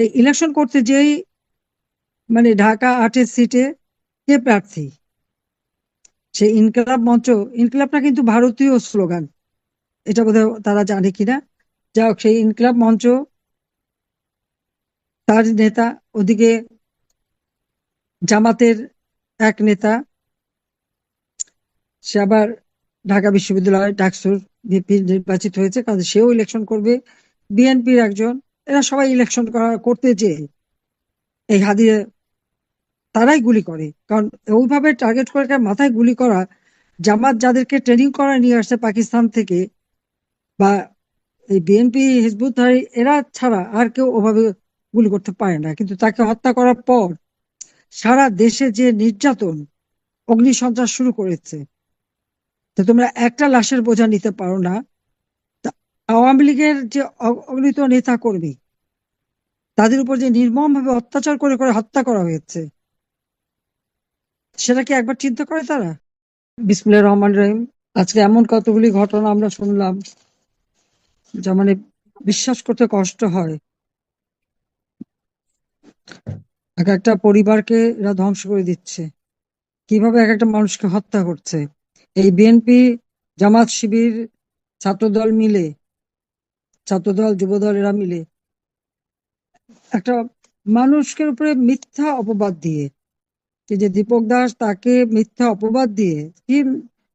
এই ইলেকশন করতে যেই মানে ঢাকা আটের সিটে কে প্রার্থী? সে ইনকলাব মঞ্চ, ইনকলাবটা কিন্তু ভারতীয় স্লোগান। এটা বোধহয় তারা জানে কিনা? যা হোক, সেই ইনকলাব মঞ্চ তার নেতা, ওদিকে জামাতের এক নেতা, সে আবার ঢাকা বিশ্ববিদ্যালয়, ডাকসুর ভিপি নির্বাচিত হয়েছে কারণ সেও ইলেকশন করবে। বিএনপির একজন এরা সবাই ইলেকশন করা করতে যে এই হাদিয়ে তারাই গুলি করে। কারণ ওইভাবে টার্গেট করে মাথায় গুলি করা, জামাত যাদেরকে ট্রেনিং করা নিয়ে আসছে পাকিস্তান থেকে বা এই বিএনপি হিজবুত এরা ছাড়া আর কেউ ওভাবে গুলি করতে পারে না। কিন্তু তাকে হত্যা করার পর সারা দেশে যে নির্যাতন অগ্নি সন্ত্রাস শুরু করেছে তোমরা একটা লাশের বোঝা নিতে পারো না। আওয়ামী লীগের যে অগণিত নেতা কর্মী তাদের উপর যে নির্মম ভাবে অত্যাচার করে করে হত্যা করা হয়েছে, সেটা কি একবার চিন্তা করে তারা? বিসমুল্লাহ রহমান রহিম, আজকে এমন কতগুলি ঘটনা আমরা শুনলাম, যা মানে বিশ্বাস করতে কষ্ট হয়। এক একটা পরিবারকে এরা ধ্বংস করে দিচ্ছে, কীভাবে এক একটা মানুষকে হত্যা করছে? এই বিএনপি জামাত শিবির ছাত্রদল মিলে ছাত্রদল যুবদল এরা মিলে একটা মানুষকে উপরে মিথ্যা অপবাদ দিয়ে যে দীপক দাস তাকে মিথ্যা অপবাদ দিয়ে, কি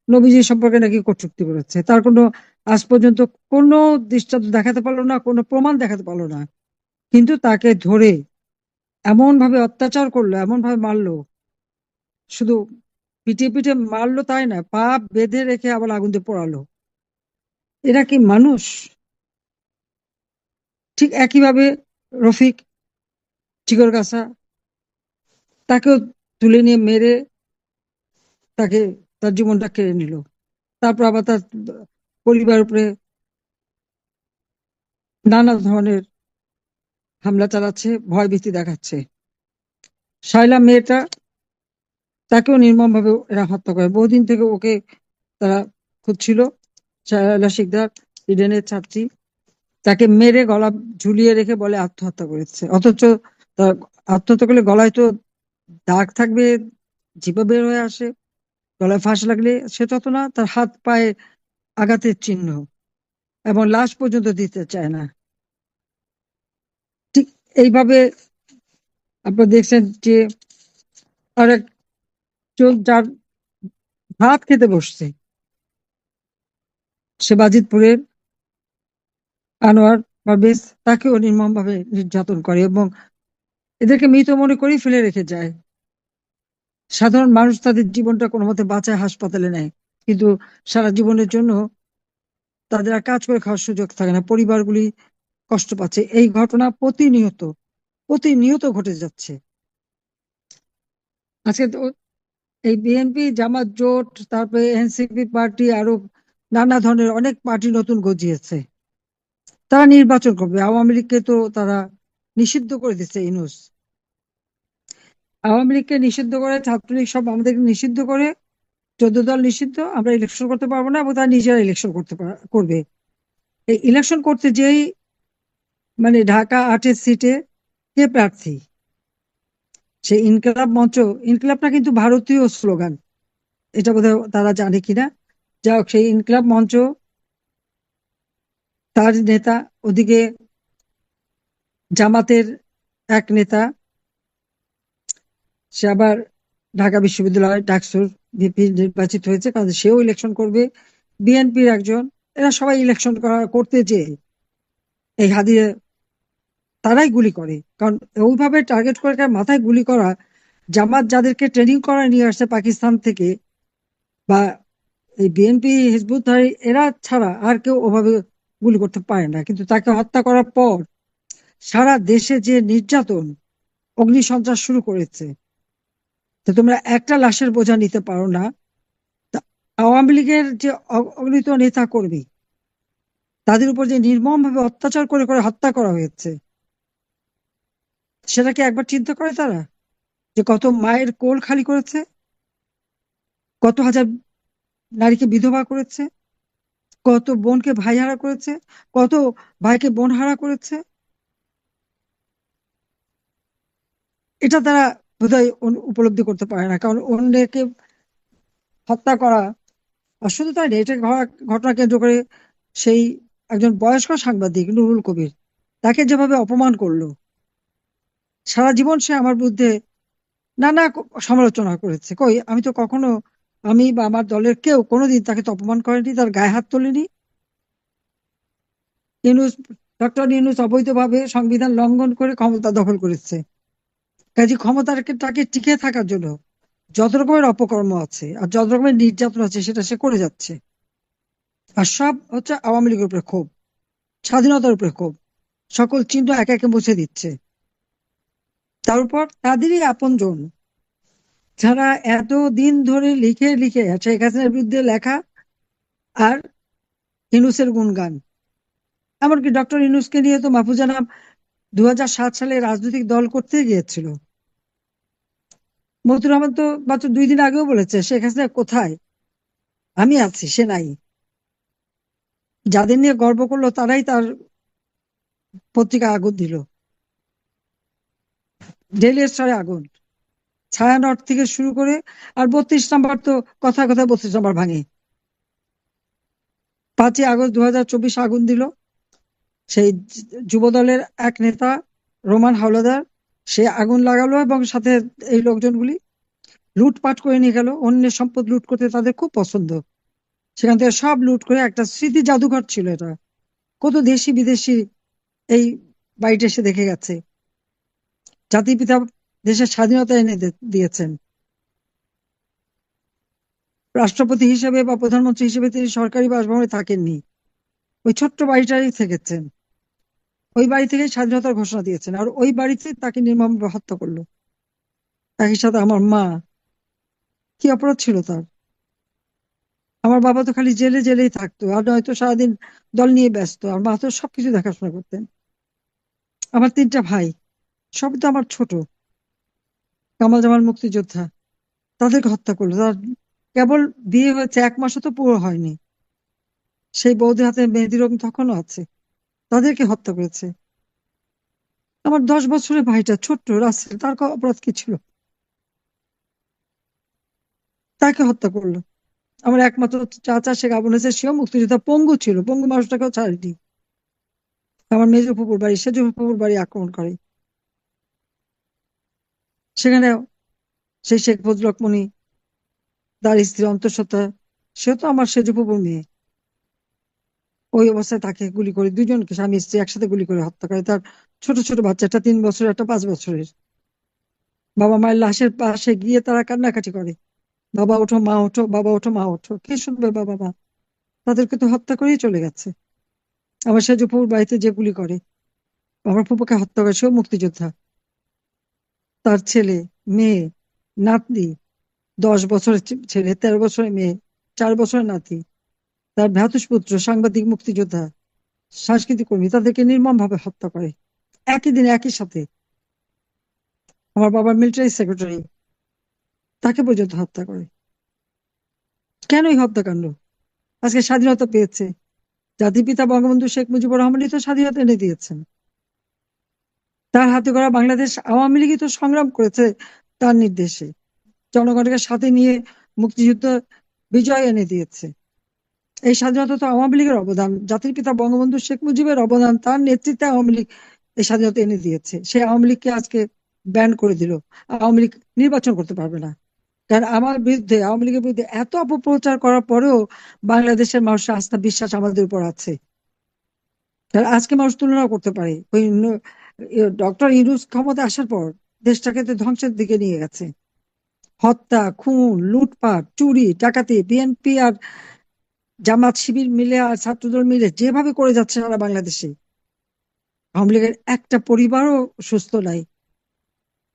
নবীজি সম্পর্কে নাকি কটুক্তি করেছে? তার কোনো আজ পর্যন্ত কোনো দৃষ্টান্ত দেখাতে পারল না, কোনো প্রমাণ দেখাতে পারল না। কিন্তু তাকে ধরে এমন ভাবে অত্যাচার করল এমন ভাবে মারলো, শুধু পিঠে পিঠে মারলো তাই না, পা বেঁধে রেখে আবার আগুন দিয়ে পড়ালো। এরা কি মানুষ? ঠিক একইভাবে রফিক চিকর গাছা তাকেও তুলে নিয়ে মেরে তাকে, তার জীবনটা কেড়ে নিল। তারপর আবার তার পরিবার উপরে নানা ধরনের হামলা চালাচ্ছে ভয় ভীতি দেখাচ্ছে। শাইলা মেয়েটা তাকেও নির্মম ভাবে এরা হত্যা করে। বহুদিন থেকে ওকে তারা খুঁজছিল। শায়লা শিকদার, ইডেনের ছাত্রী। তাকে মেরে গলা ঝুলিয়ে রেখে বলে আত্মহত্যা করেছে। অথচ আত্মহত্যা করলে গলায় তো দাগ থাকবে জিপা বের হয়ে আসে, গলায় ফাঁস লাগলে সে তত না, তার হাত পায়ে আঘাতের চিহ্ন এবং লাশ পর্যন্ত দিতে চায় না। ঠিক এইভাবে আপনারা দেখছেন যে আরেক চোখ যার ভাত খেতে বসছে, সে বাজিতপুরের আনোয়ার পারভেজ তাকেও নির্মম ভাবে নির্যাতন করে এবং এদেরকে মৃত মনে করেই ফেলে রেখে যায়। সাধারণ মানুষ তাদের জীবনটা কোনো মতে বাঁচায়, হাসপাতালে নেয়। কিন্তু সারা জীবনের জন্য তাদের আর কাজ করে খাওয়ার সুযোগ থাকে না। পরিবারগুলি কষ্ট পাচ্ছে। এই ঘটনা প্রতিনিয়ত প্রতিনিয়ত ঘটে যাচ্ছে। আজকে এই বিএনপি, জামাত, জোট, তারপরে এনসিপি পার্টি আরও নানা ধরনের অনেক পার্টি নতুন গজিয়েছে। তারা নির্বাচন করবে। আওয়ামী লীগকে তো তারা নিষিদ্ধ করে দিচ্ছে ইনুস আওয়ামী লীগকে নিষিদ্ধ করে, ছাত্রলীগ সব আমাদেরকে নিষিদ্ধ করে। চোদ্দ দল নিষিদ্ধ, আমরা ইলেকশন করতে পারব না এবং তারা নিজেরা ইলেকশন করতে করবে। এই ইলেকশন করতে যেই মানে ঢাকা আটের সিটে কে প্রার্থী? সেই ইনকলাব মঞ্চ ইনকলাবটা কিন্তু ভারতীয় স্লোগান। এটা বোধহয় তারা জানে কিনা? যা হোক, সেই ইনকলাব মঞ্চ তার নেতা, ওদিকে জামাতের এক নেতা, সে আবার ঢাকা বিশ্ববিদ্যালয়, ডাকসুর ভিপি নির্বাচিত হয়েছে, কারণ সেও ইলেকশন করবে। বিএনপির একজন, এরা সবাই ইলেকশন করা, করতে যে এই হাদিয়ে তারাই গুলি করে। কারণ ওইভাবে টার্গেট করে মাথায় গুলি করা, জামাত যাদেরকে ট্রেনিং করা নিয়ে আসছে পাকিস্তান থেকে, বা এই বিএনপি, হিজবুত এরা ছাড়া আর কেউ ওভাবে গুলি করতে পারে না। কিন্তু তাকে হত্যা করার পর সারা দেশে যে নির্যাতন অগ্নি সন্ত্রাস শুরু করেছে, তো তোমরা একটা লাশের বোঝা নিতে পারো না। আওয়ামী লীগের যে অগণিত নেতা কর্মী, তাদের উপর যে নির্মম ভাবে অত্যাচার করে করে হত্যা করা হয়েছে, সেটা কি একবার চিন্তা করে তারা? যে কত মায়ের কোল খালি করেছে? কত হাজার নারীকে বিধবা করেছে? কত বোনকে ভাই হারা করেছে, কত ভাইকে বোন হারা করেছে। এটা তারা বোধহয় উপলব্ধি করতে পারে না, কারণ অন্যকে হত্যা করা শুধু তাই না এটা ঘটনা কেন্দ্র করে সেই একজন বয়স্ক সাংবাদিক নুরুল কবির, তাকে যেভাবে অপমান করল, সারা জীবন সে আমার বিরুদ্ধে নানা সমালোচনা করেছে। কই, আমি তো কখনো আমি বা আমার দলের কেউ কোনোদিন তাকে তো অপমান করেনি, তার গায়ে হাত তোলেনি। ইউনুস, ডক্টর ইউনুস অবৈধভাবে সংবিধান লঙ্ঘন করে ক্ষমতা দখল করেছে। কাজে ক্ষমতাকে তাকে টিকে থাকার জন্য যত রকমের অপকর্ম আছে আর যত রকমের নির্যাতন আছে, সেটা সে করে যাচ্ছে। আর সব হচ্ছে আওয়ামী লীগের উপরে ক্ষোভ, স্বাধীনতার উপরে ক্ষোভ। সকল চিহ্ন একে একে মুছে দিচ্ছে। তার উপর তাদেরই আপনজন যারা এত দিন ধরে লিখে লিখে শেখ হাসিনার বিরুদ্ধে লেখা আর ইনুসের গুণগান। এমনকি ডক্টর ইনুসকে নিয়ে তো মাহফুজা নাম দু সালে রাজনৈতিক দল করতে গিয়েছিল। মতিউর রহমান তো মাত্র দুই দিন আগেও বলেছে, শেখ হাসিনা কোথায়? আমি আছি, সে নাই। যাদের নিয়ে গর্ব করল তারাই তার পত্রিকা আগুন দিল। ডেলি স্টারে আগুন। ছায়ানট থেকে শুরু করে, আর বত্রিশ নাম্বার তো কথা কথা বত্রিশ নাম্বার ভাঙে। পাঁচই আগস্ট দুহাজার চব্বিশ আগুন দিল। সেই যুবদলের এক নেতা, রোমান হাওলাদার, সে আগুন লাগালো এবং সাথে এই লোকজনগুলি লুটপাট করে নিয়ে গেল। অন্যের সম্পদ লুট করতে তাদের খুব পছন্দ। সেখান থেকে সব লুট করে একটা স্মৃতি জাদুঘর ছিল এটা। কত দেশি বিদেশি এই বাড়িটা এসে দেখে গেছে। জাতির পিতা দেশের স্বাধীনতা এনে দিয়েছেন। রাষ্ট্রপতি হিসেবে বা প্রধানমন্ত্রী হিসেবে তিনি সরকারি বাসভবনে থাকেননি। ওই ছোট্ট বাড়িটাই থেকেছেন। ওই বাড়ি থেকে স্বাধীনতার ঘোষণা দিয়েছেন আর ওই বাড়িতে তাকে নির্মমভাবে হত্যা করল। একই সাথে আমার মা, কি অপরাধ ছিল তার? আমার বাবা তো খালি জেলে জেলেই থাকতো আর নয়তো সারাদিন দল নিয়ে ব্যস্ত। আর মা তো সবকিছু দেখাশোনা করতেন। আমার তিনটা ভাই সব তো আমার ছোট। কামাল জামাল মুক্তিযোদ্ধা, তাদেরকে হত্যা করল। তার কেবল বিয়ে হয়েছে, এক মাসও তো পুরো হয়নি। সেই বৌদির হাতে মেহেদি রং তখনও আছে। তাদেরকে হত্যা করেছে। আমার দশ বছরের ভাইটা ছোট্ট রাসেল, তার অপরাধ কি ছিল? তাকে হত্যা করল। আমার একমাত্র চাচা শেখ আবুল হাসান সেও মুক্তিযোদ্ধা পঙ্গু ছিল। পঙ্গু মানুষটাকেও ছাড়েনি। আমার মেজো পুকুর বাড়ি, সেজো পুকুর বাড়ি আক্রমণ করে। সেখানে সেই শেখ মনি, তার স্ত্রী অন্তঃসত্ত্বা সে তো আমার সেজো পুকুর মেয়ে। ওই অবস্থায় তাকে গুলি করে দুজনকে, স্বামী, স্ত্রী একসাথে গুলি করে হত্যা করে তার ছোট ছোট বাচ্চা একটা তিন বছরের, একটা পাঁচ বছরের। বাবা মায়ের লাশের পাশে গিয়ে তারা কান্নাকাটি করে। বাবা ওঠো, মা ওঠো, বাবা ওঠো, মা ওঠো, কে শুনবে বাবা মা। তাদেরকে তো হত্যা করেই চলে গেছে। আমার সেজপুর বাড়িতে যে গুলি করে, আমার ফুপুকে হত্যা করে সেও মুক্তিযোদ্ধা। তার ছেলে, মেয়ে, নাতনি, দশ বছরের ছেলে, তেরো বছরের মেয়ে, চার বছরের নাতি, তার ভ্রাতুষ্পুত্র সাংবাদিক, মুক্তিযোদ্ধা, সাংস্কৃতিক কর্মী, তাদেরকে নির্মম ভাবে হত্যা করে। একই দিন, একই সাথে আমার বাবার মিলিটারি সেক্রেটারি তাকে পর্যন্ত হত্যা করে। কেনই হত্যাকাণ্ড? আজকে স্বাধীনতা পেয়েছে। জাতির পিতা বঙ্গবন্ধু শেখ মুজিবুর রহমানই তো স্বাধীনতা এনে দিয়েছেন। তার হাতে করা বাংলাদেশ আওয়ামী লীগই তো সংগ্রাম করেছে তার নির্দেশে। জনগণকে সাথে নিয়ে মুক্তিযুদ্ধ বিজয় এনে দিয়েছে। এই স্বাধীনতা তো আওয়ামী লীগের অবদান। জাতির পিতা বঙ্গবন্ধু শেখ মুজিবের অবদান, তার নেতৃত্বে আওয়ামী লীগ এই স্বাধীনতা এনে দিয়েছে। সেই আওয়ামী লীগকে আজকে ব্যান করে দিল। আওয়ামী লীগ নির্বাচন করতে পারবে না। কারণ আমার বিরুদ্ধে, আওয়ামী লীগের বিরুদ্ধে এত অপপ্রচার করার পরেও বাংলাদেশের মানুষের আস্থা, বিশ্বাস আমাদের উপর আছে। আজকে মানুষ তুলনা করতে পারে। ডক্টর ইউনুস ক্ষমতা আসার পর দেশটাকে তো ধ্বংসের দিকে নিয়ে গেছে। হত্যা, খুন, লুটপাট, চুরি, ডাকাতি বিএনপি আর জামাত শিবির মিলে আর ছাত্রদল মিলে যেভাবে করে যাচ্ছে সারা বাংলাদেশে, আওয়ামী লীগের একটা পরিবারও সুস্থ নাই।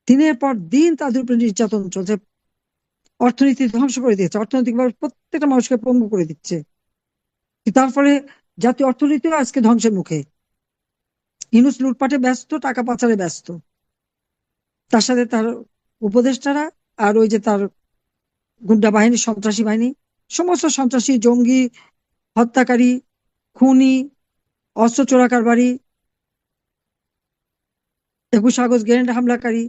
দিনের পর দিন তাদের উপরে নির্যাতন চলছে, অর্থনীতি ধ্বংস করে দিয়েছে, অর্থনৈতিকভাবে প্রত্যেকটা মানুষকে পঙ্গু করে দিচ্ছে। তার ফলে জাতীয় অর্থনীতিও আজকে ধ্বংসের মুখে। ইনুস লুটপাটে ব্যস্ত, টাকা পাচারে ব্যস্ত। তার সাথে তার উপদেষ্টারা আর ওই যে তার গুন্ডা বাহিনী, সন্ত্রাসী বাহিনী, সমস্ত সন্ত্রাসী, জঙ্গি, হত্যাকারী, খুনি, অস্ত্র চোরাকারবারি একুশ আগস্ট গ্রেনেড হামলাকারী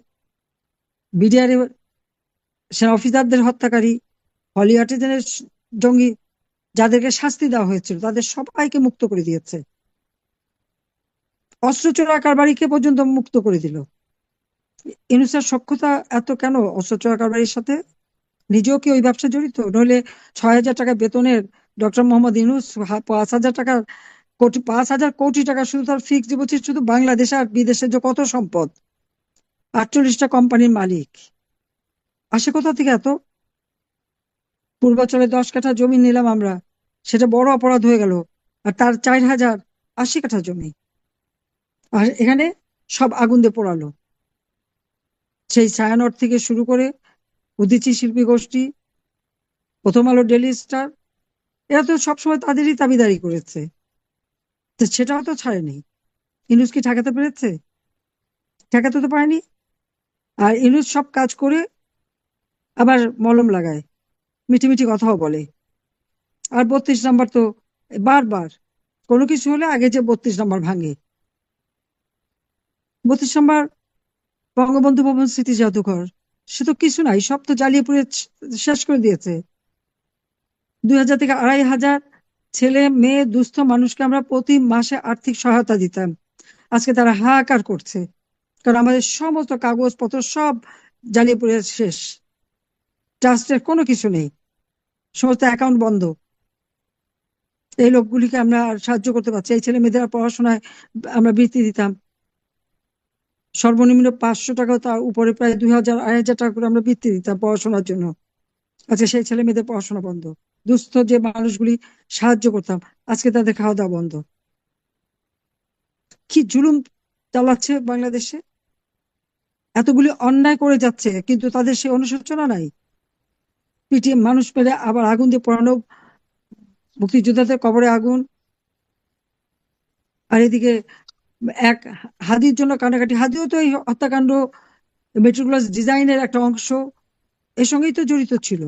বিডিআর সেনা অফিসারদের হত্যাকারী হলি জঙ্গি, যাদেরকে শাস্তি দেওয়া হয়েছিল, তাদের সবাইকে মুক্ত করে দিয়েছে। অস্ত্র চোরা কারবারিকে পর্যন্ত মুক্ত করে দিল। ইনুসের সক্ষতা এত কেন অস্ত্র চোরা কারবারির সাথে? নিজেও কি ওই ব্যবসা জড়িত? নইলে ছয় হাজার টাকা বেতনের ডক্টর মোহাম্মদ ইনুস পাঁচ হাজার টাকার কোটি, পাঁচ হাজার কোটি টাকা শুধু তার ফিক্স ডিপোজিট শুধু বাংলাদেশে আর বিদেশে যে কত সম্পদ? আটচল্লিশটা কোম্পানির মালিক। আসে কোথা থেকে এত? পূর্বাচলে দশ কাঠা জমি নিলাম আমরা। সেটা বড় অপরাধ হয়ে গেল। আর তার চার হাজার আশি কাঠা জমি। আর এখানে সব আগুন দিয়ে পোড়ালো। সেই ছায়ানট থেকে শুরু করে উদিচি শিল্পী গোষ্ঠী, প্রথম আলো ডেলি স্টার, এরা তো সবসময় তাদেরই দাবিদারি করেছে। তো সেটাও তো ছাড়েনি। ইনুস কি ঠেকাতে পেরেছে? ঠেকাতে তো পারেনি। আর ইনুস সব কাজ করে আবার মলম লাগায় মিঠি মিঠি কথাও বলে। আর বত্রিশ নাম্বার তো বারবার, কোনো কিছু হলে আগে যে বত্রিশ নাম্বার ভাঙে বত্রিশ নাম্বার বঙ্গবন্ধু ভবন স্মৃতি জাদুঘর। সে তো কিছু নাই, সব তো জ্বালিয়ে পুড়ে শেষ করে দিয়েছে। দুই হাজার থেকে আড়াই হাজার ছেলে, মেয়ে, দুস্থ মানুষকে আমরা প্রতি মাসে আর্থিক সহায়তা দিতাম। আজকে তারা হাহাকার করছে। কারণ আমাদের সমস্ত কাগজপত্র সব জ্বালিয়ে পুড়ে শেষ। ট্রাস্টের কোনো কিছু নেই। সমস্ত অ্যাকাউন্ট বন্ধ। এই লোকগুলিকে আমরা সাহায্য করতে পারছি এই ছেলে মেয়েদের পড়াশোনায় আমরা বৃত্তি দিতাম। সর্বনিম্ন পাঁচশো টাকা, তার উপরে প্রায় দুই হাজার, আড়াই হাজার টাকা করে আমরা বৃত্তি দিতাম পড়াশোনার জন্য। আচ্ছা সেই ছেলে মেয়েদের পড়াশোনা বন্ধ। দুস্থ যে মানুষগুলি, সাহায্য করতাম, আজকে তাদের খাওয়া দাওয়া বন্ধ। কি জুলুম চালাচ্ছে বাংলাদেশে? এতগুলি অন্যায় করে যাচ্ছে, কিন্তু তাদের সেই অনুশোচনা নাই। পিটিএম মানুষ মেরে আবার আগুন দিয়ে পড়ানো, মুক্তিযোদ্ধাদের কবরে আগুন। আর এদিকে এক হাদির জন্য কান্নাকাটি। হাদিও তো এই হত্যাকাণ্ড মেট্রোক্লাস ডিজাইনের একটা অংশ, এর সঙ্গেই তো জড়িত ছিল।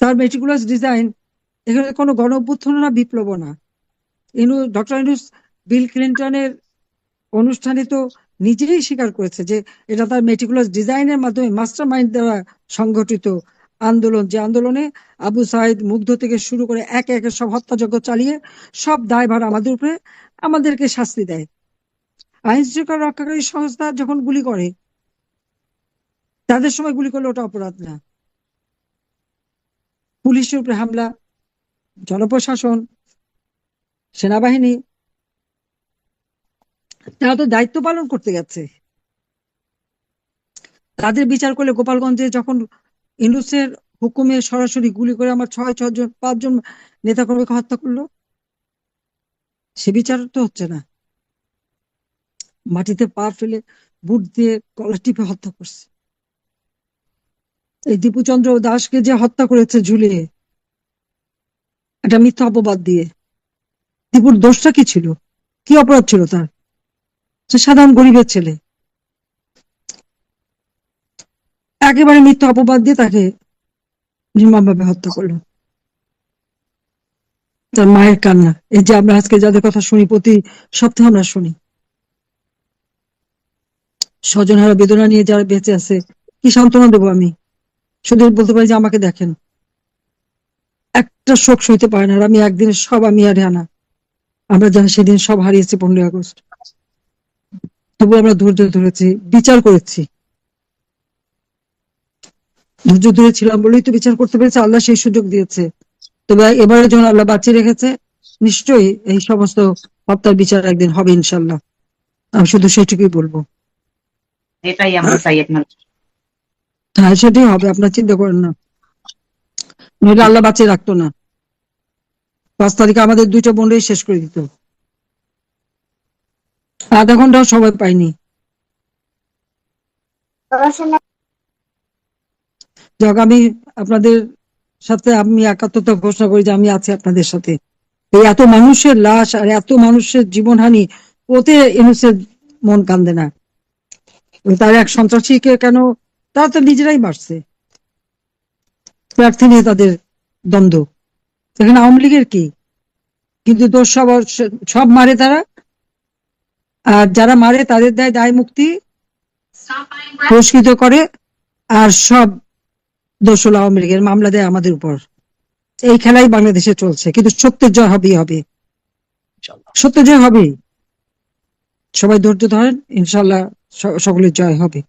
তার মেট্রিকুলাস ডিজাইন, এখানে কোনো গণ না বিপ্লব না। ইনু, ডক্টর ইনুস, বিল ক্লিন্টনের অনুষ্ঠানে তো নিজেই স্বীকার করেছে যে এটা তার মেটিকুলাস ডিজাইনের মাধ্যমে মাস্টার মাইন্ড দ্বারা সংগঠিত। আন্দোলন, যে আন্দোলনে আবু সাইদ মুগ্ধ থেকে শুরু করে একে একে সব হত্যাযজ্ঞ চালিয়ে সব দায়ভার আমাদের উপরে আমাদেরকে শাস্তি দেয়। আইন শৃঙ্খলা রক্ষাকারী সংস্থা যখন গুলি করে, তাদের সময় গুলি করলে ওটা অপরাধ না। পুলিশের উপরে হামলা, জনপ্রশাসন, সেনাবাহিনী, তারা তো দায়িত্ব পালন করতে গেছে তাদের বিচার করলে গোপালগঞ্জে যখন ইনুসের হুকুমে সরাসরি গুলি করে আমার ছয় ছজন পাঁচজন নেতাকর্মীকে হত্যা করল? সে বিচার তো হচ্ছে না। মাটিতে পা ফেলে বুট দিয়ে গলা টিপে হত্যা করছে। এই দীপুচন্দ্র দাসকে যে হত্যা করেছে ঝুলিয়ে, একটা মিথ্যা অপবাদ দিয়ে, দীপুর দোষটা কি ছিল? কি অপরাধ ছিল তার? সে সাধারণ গরিবের ছেলে। একেবারে মিথ্যা অপবাদ দিয়ে তাকে নির্মমভাবে হত্যা করল। তার মায়ের কান্না। এই যে আমরা আজকে যাদের কথা শুনি, প্রতি সপ্তাহে আমরা শুনি। স্বজনহারা বেদনা নিয়ে যারা বেঁচে আছে, কি সান্ত্বনা দেবো আমি? শুধু বলতে পারি যে আমাকে দেখেন। একটা শোক সইতে পারে না আর আমি একদিনে সব আমি আর হানা। আমরা জানি সেদিন সব হারিয়েছি পনেরোই আগস্ট। তবু আমরা ধৈর্য ধরেছি, বিচার করেছি। ধৈর্য ধরে ছিলাম বলেই তো বিচার করতে পেরেছে আল্লাহ সেই সুযোগ দিয়েছে। তবে এবারে যখন আল্লাহ বাঁচিয়ে রেখেছে নিশ্চয়ই এই সমস্ত হত্যার বিচার একদিন হবে ইনশাল্লাহ আমি শুধু সেটুকুই বলব। এটাই আমরা চাই আপনার হ্যাঁ সেটাই হবে আপনার চিন্তা করেন না। নইলে আল্লাহ বাঁচিয়ে রাখতো না। পাঁচ তারিখে আমাদের দুইটা বোনরাই শেষ করে দিত। আধা ঘন্টাও সময় পাইনি। যাক, আমি আপনাদের সাথে আমি একাত্মতা ঘোষণা করি যে আমি আছি আপনাদের সাথে। এই এত মানুষের লাশ আর এত মানুষের জীবনহানি, ওতে ইনুসের মন কান্দে না। তার এক সন্ত্রাসীকে কেন? তারা তো নিজেরাই মারছে। প্রার্থী নিয়ে তাদের দ্বন্দ্ব। এখানে আওয়ামী লীগের কি? কিন্তু দোষ সব সব মারে তারা? আর যারা মারে তাদের দেয় দায় মুক্তি পুরস্কৃত করে, আর সব দোষল আওয়ামী লীগের মামলা দেয় আমাদের উপর। এই খেলাই বাংলাদেশে চলছে কিন্তু সত্যের জয় হবেই হবে। সত্য সত্যের জয় হবেই। সবাই ধৈর্য ধরেন ইনশাল্লাহ সকলের জয় হবে।